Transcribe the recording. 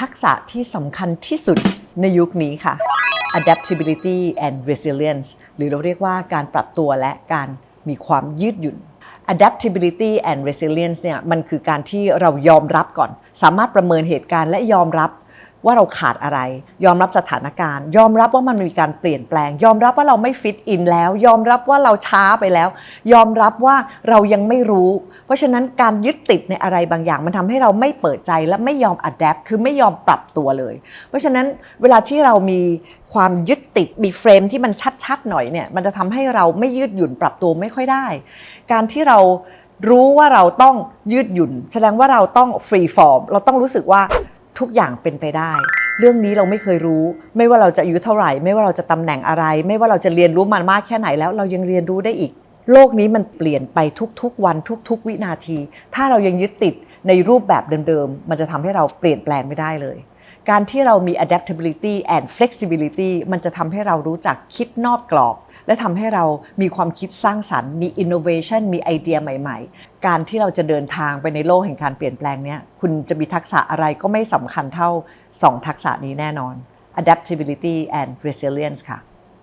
ทักษะที่สำคัญที่สุดในยุคนี้ค่ะ adaptability and resilience หรือเราเรียกว่าการปรับตัวและการมีความยืดหยุ่น adaptability and resilience เนี่ยมันคือการที่เรายอมรับก่อน สามารถประเมินเหตุการณ์และยอมรับ ว่าเราขาดอะไร ยอมรับสถานการณ์ ยอมรับว่ามันมีการเปลี่ยนแปลง ยอมรับว่าเราไม่ฟิตอินแล้ว ยอมรับว่าเราช้าไปแล้ว ยอมรับว่าเรายังไม่รู้ เพราะฉะนั้นการยึดติดในอะไรบางอย่าง มันทำให้เราไม่เปิดใจและไม่ยอม adapt คือไม่ยอมปรับตัวเลย เพราะฉะนั้นเวลาที่เรามีความยึดติดมีเฟรมที่มันชัดๆหน่อยเนี่ยมันจะทำให้เราไม่ยืดหยุ่นปรับตัวไม่ค่อยได้ การที่เรารู้ว่าเราต้องยืดหยุ่น แสดงว่าเราต้องฟรีฟอร์ม เราต้องรู้สึกว่า ทุกอย่างเป็นไปได้ เรื่องนี้เราไม่เคยรู้ ไม่ว่าเราจะอายุเท่าไหร่ ไม่ว่าเราจะตำแหน่งอะไร ไม่ว่าเราจะเรียนรู้มันมากแค่ไหนแล้ว เรายังเรียนรู้ได้อีก โลกนี้มันเปลี่ยนไปทุกๆ วันทุก ๆ วินาที ถ้าเรายังยึดติดในรูปแบบเดิมๆ มันจะทำให้เราเปลี่ยนแปลงไม่ได้เลย การที่เรามี adaptability and flexibility มันจะทำให้เรารู้จักคิดนอกกรอบ และทำให้เรามีความคิดสร้างสรรค์ มี innovation มีไอเดียใหม่ ๆ การที่เราจะเดินทางไปในโลกแห่งการเปลี่ยนแปลงเนี้ยคุณจะมีทักษะอะไรก็ไม่สำคัญเท่า 2 ทักษะนี้แน่นอน adaptability and resilience ค่ะ